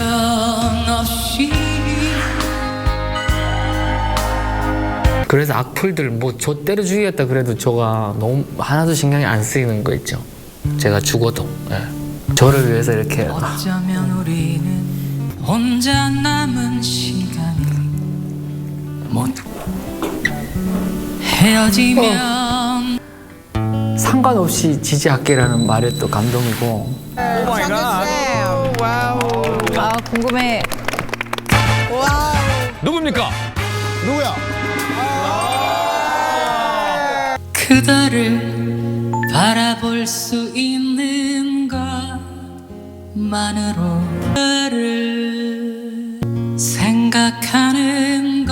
없이. 그래서 악플들 뭐 저 때려 죽이겠다 그래도 저가 너무 하나도 신경이 안 쓰이는 거 있죠. 제가 죽어도. 예. 저를 위해서 이렇게. 어쩌면 우리는 혼자 남은 시간이 못 헤어지면 상관없이 지지할게라는 말에 또 감동이고 아 궁금해. 누굽니까? 누구야? 그대를 바라볼 수 있는 것만으로 그를 생각하는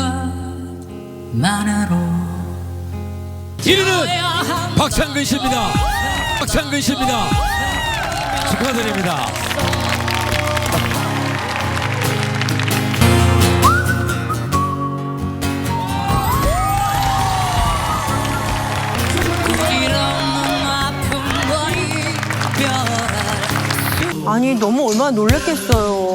것만으로 1위는 박창근 씨입니다. 박창근 씨입니다. 축하드립니다. 아니 너무 얼마나 놀랬겠어요.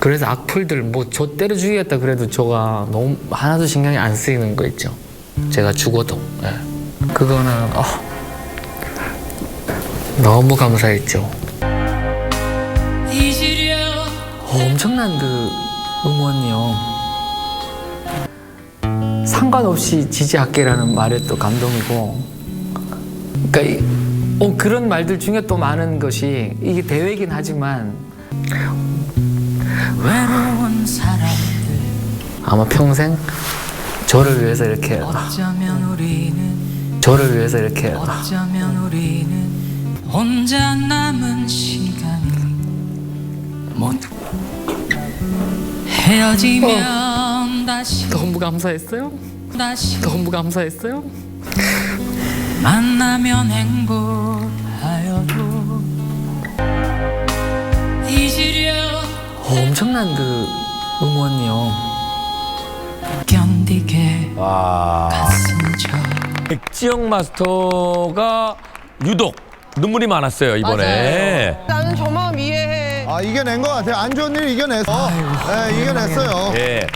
그래서 악플들 뭐 저 때려 죽이겠다 그래도 저가 너무 하나도 신경이 안 쓰이는 거 있죠. 제가 죽어도 예. 그거는 어, 너무 감사했죠. 엄청난 그 응원이요. 상관없이 지지할게라는 말에 또 감동이고, 그러니까 이, 어, 그런 말들 중에 또 많은 것이 이게 대회긴 하지만 외로운 사람들. 아마 평생 저를 위해서 이렇게 어쩌면 우리는 저를 위해서 이렇게 어쩌면 우리는 혼자 남은 시간이 못 헤어지면 다시 너무 감사했어요. 다시 너무 감사했어요. 만나면 행복하여도 잊으려 어, 엄청난 그 응원이요. 견디게 와. 가슴 저 백지영 마스터가 유독 눈물이 많았어요 이번에. 나는 저 마음 이해해. 아 이겨낸 것 같아요. 안 좋은 일 이겨냈어. 네, 이겨냈어요. 예.